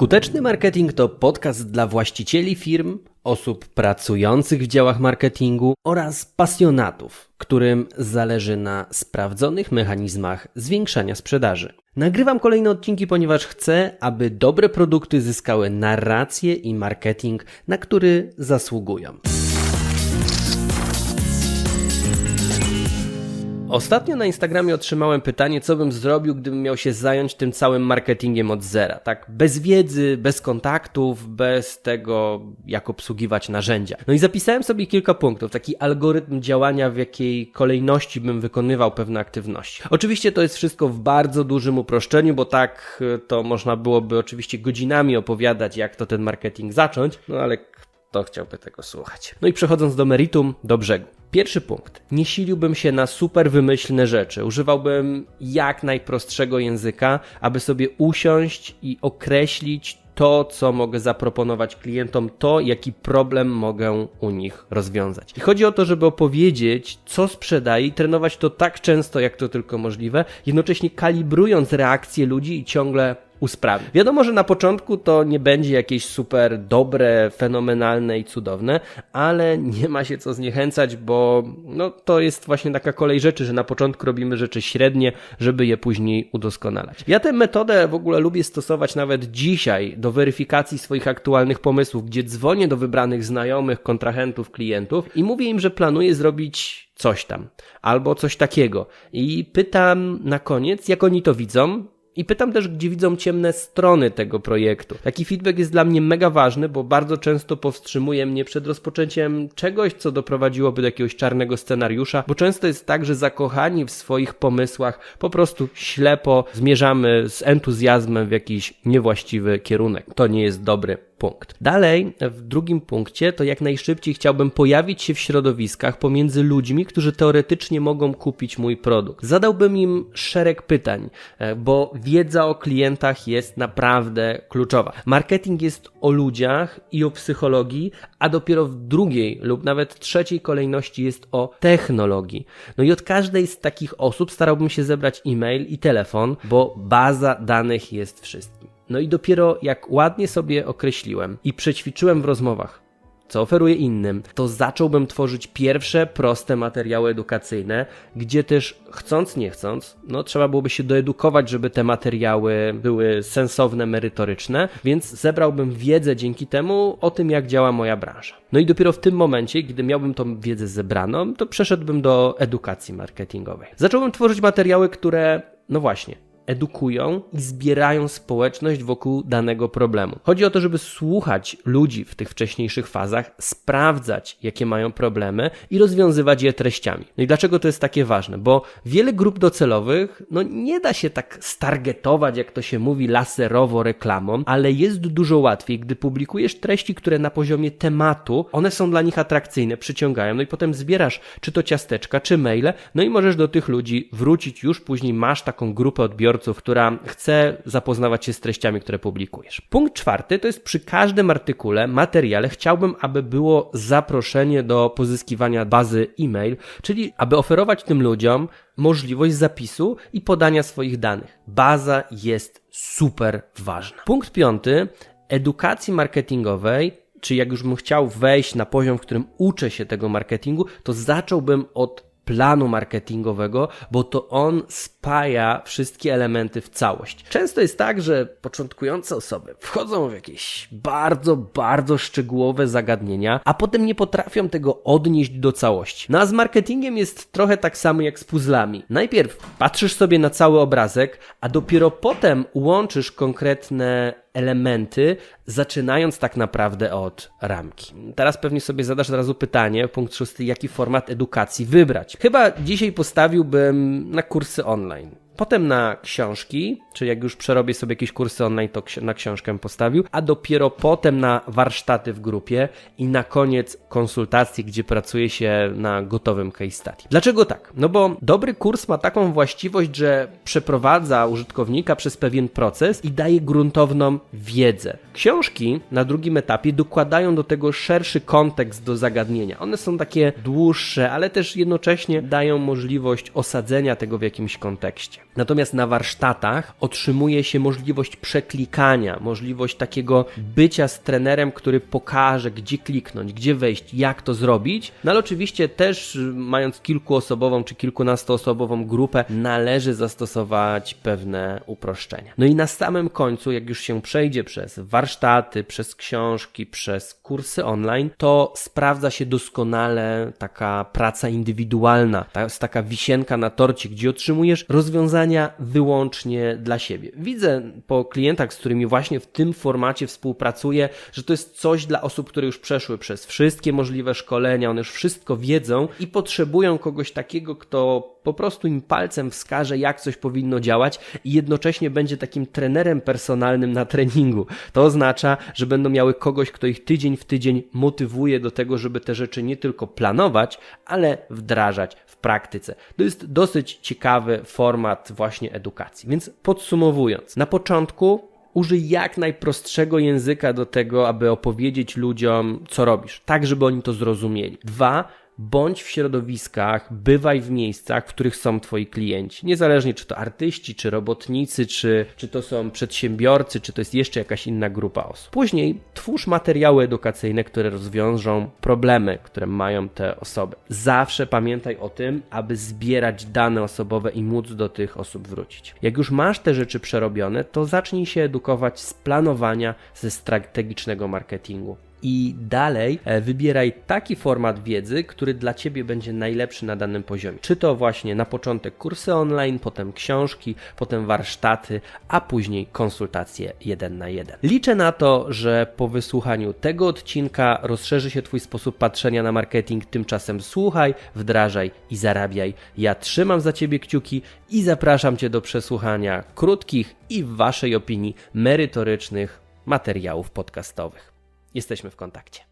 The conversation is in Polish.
Skuteczny marketing to podcast dla właścicieli firm, osób pracujących w działach marketingu oraz pasjonatów, którym zależy na sprawdzonych mechanizmach zwiększania sprzedaży. Nagrywam kolejne odcinki, ponieważ chcę, aby dobre produkty zyskały narrację i marketing, na który zasługują. Ostatnio na Instagramie otrzymałem pytanie, co bym zrobił, gdybym miał się zająć tym całym marketingiem od zera. Tak, bez wiedzy, bez kontaktów, bez tego, jak obsługiwać narzędzia. No i zapisałem sobie kilka punktów, taki algorytm działania, w jakiej kolejności bym wykonywał pewne aktywności. Oczywiście to jest wszystko w bardzo dużym uproszczeniu, bo tak y, to można byłoby oczywiście godzinami opowiadać, jak to ten marketing zacząć, no ale kto chciałby tego słuchać? No i przechodząc do meritum, do brzegu. Pierwszy punkt. Nie siliłbym się na super wymyślne rzeczy. Używałbym jak najprostszego języka, aby sobie usiąść i określić to, co mogę zaproponować klientom, to, jaki problem mogę u nich rozwiązać. I chodzi o to, żeby opowiedzieć, co sprzedaję i trenować to tak często, jak to tylko możliwe, jednocześnie kalibrując reakcje ludzi i ciągle usprawni. Wiadomo, że na początku to nie będzie jakieś super dobre, fenomenalne i cudowne, ale nie ma się co zniechęcać, bo no, to jest właśnie taka kolej rzeczy, że na początku robimy rzeczy średnie, żeby je później udoskonalać. Ja tę metodę w ogóle lubię stosować nawet dzisiaj do weryfikacji swoich aktualnych pomysłów, gdzie dzwonię do wybranych znajomych, kontrahentów, klientów i mówię im, że planuję zrobić coś tam albo coś takiego i pytam na koniec, jak oni to widzą, i pytam też, gdzie widzą ciemne strony tego projektu. Taki feedback jest dla mnie mega ważny, bo bardzo często powstrzymuje mnie przed rozpoczęciem czegoś, co doprowadziłoby do jakiegoś czarnego scenariusza, bo często jest tak, że zakochani w swoich pomysłach po prostu ślepo zmierzamy z entuzjazmem w jakiś niewłaściwy kierunek. To nie jest dobry punkt. Dalej, w drugim punkcie, to jak najszybciej chciałbym pojawić się w środowiskach pomiędzy ludźmi, którzy teoretycznie mogą kupić mój produkt. Zadałbym im szereg pytań, e, bo wiedza o klientach jest naprawdę kluczowa. Marketing jest o ludziach i o psychologii, a dopiero w drugiej lub nawet trzeciej kolejności jest o technologii. No i od każdej z takich osób starałbym się zebrać e-mail i telefon, bo baza danych jest wszystkim. No i dopiero jak ładnie sobie określiłem i przećwiczyłem w rozmowach, co oferuję innym, to zacząłbym tworzyć pierwsze proste materiały edukacyjne, gdzie też chcąc nie chcąc, no trzeba byłoby się doedukować, żeby te materiały były sensowne, merytoryczne, więc zebrałbym wiedzę dzięki temu o tym, jak działa moja branża. No i dopiero w tym momencie, gdy miałbym tą wiedzę zebraną, to przeszedłbym do edukacji marketingowej. Zacząłbym tworzyć materiały, które, no właśnie, edukują i zbierają społeczność wokół danego problemu. Chodzi o to, żeby słuchać ludzi w tych wcześniejszych fazach, sprawdzać, jakie mają problemy i rozwiązywać je treściami. No i dlaczego to jest takie ważne? Bo wiele grup docelowych, no nie da się tak stargetować, jak to się mówi, laserowo reklamą, ale jest dużo łatwiej, gdy publikujesz treści, które na poziomie tematu, one są dla nich atrakcyjne, przyciągają, no i potem zbierasz czy to ciasteczka, czy maile, no i możesz do tych ludzi wrócić już później, masz taką grupę odbiorców, odbiorców, która chce zapoznawać się z treściami, które publikujesz. Punkt czwarty to jest przy każdym artykule, materiale chciałbym, aby było zaproszenie do pozyskiwania bazy e-mail, czyli aby oferować tym ludziom możliwość zapisu i podania swoich danych. Baza jest super ważna. Punkt piąty, edukacji marketingowej czy jak już bym chciał wejść na poziom, w którym uczę się tego marketingu, to zacząłbym od planu marketingowego, bo to on spaja wszystkie elementy w całość. Często jest tak, że początkujące osoby wchodzą w jakieś bardzo, bardzo szczegółowe zagadnienia, a potem nie potrafią tego odnieść do całości. No a z marketingiem jest trochę tak samo jak z puzzlami. Najpierw patrzysz sobie na cały obrazek, a dopiero potem łączysz konkretne elementy, zaczynając tak naprawdę od ramki. Teraz pewnie sobie zadasz od razu pytanie, punkt szósty, jaki format edukacji wybrać. Chyba dzisiaj postawiłbym na kursy online potem na książki, czyli jak już przerobię sobie jakieś kursy online, to na książkę postawił, a dopiero potem na warsztaty w grupie i na koniec konsultacji, gdzie pracuje się na gotowym case study. Dlaczego tak? No bo dobry kurs ma taką właściwość, że przeprowadza użytkownika przez pewien proces i daje gruntowną wiedzę. Książki na drugim etapie dokładają do tego szerszy kontekst do zagadnienia. One są takie dłuższe, ale też jednocześnie dają możliwość osadzenia tego w jakimś kontekście. Natomiast na warsztatach otrzymuje się możliwość przeklikania, możliwość takiego bycia z trenerem, który pokaże, gdzie kliknąć, gdzie wejść, jak to zrobić. No ale oczywiście też y, mając kilkuosobową czy kilkunastoosobową grupę, należy zastosować pewne uproszczenia. No i na samym końcu, jak już się przejdzie przez warsztaty, przez książki, przez kursy online, to sprawdza się doskonale taka praca indywidualna, ta, jest taka wisienka na torcie, gdzie otrzymujesz wyłącznie dla siebie. Widzę po klientach, z którymi właśnie w tym formacie współpracuję, że to jest coś dla osób, które już przeszły przez wszystkie możliwe szkolenia, one już wszystko wiedzą i potrzebują kogoś takiego, kto po prostu im palcem wskaże, jak coś powinno działać i jednocześnie będzie takim trenerem personalnym na treningu. To oznacza, że będą miały kogoś, kto ich tydzień w tydzień motywuje do tego, żeby te rzeczy nie tylko planować, ale wdrażać w praktyce. To jest dosyć ciekawy format właśnie edukacji. Więc podsumowując, na początku użyj jak najprostszego języka do tego, aby opowiedzieć ludziom, co robisz, tak żeby oni to zrozumieli. Dwa, bądź w środowiskach, bywaj w miejscach, w których są Twoi klienci. Niezależnie czy to artyści, czy robotnicy, czy, czy to są przedsiębiorcy, czy to jest jeszcze jakaś inna grupa osób. Później twórz materiały edukacyjne, które rozwiążą problemy, które mają te osoby. Zawsze pamiętaj o tym, aby zbierać dane osobowe i móc do tych osób wrócić. Jak już masz te rzeczy przerobione, to zacznij się edukować z planowania, ze strategicznego marketingu i dalej e, wybieraj taki format wiedzy, który dla Ciebie będzie najlepszy na danym poziomie. Czy to właśnie na początek kursy online, potem książki, potem warsztaty, a później konsultacje jeden na jeden. Liczę na to, że po wysłuchaniu tego odcinka rozszerzy się Twój sposób patrzenia na marketing. Tymczasem słuchaj, wdrażaj i zarabiaj. Ja trzymam za Ciebie kciuki i zapraszam Cię do przesłuchania krótkich i w Waszej opinii merytorycznych materiałów podcastowych. Jesteśmy w kontakcie.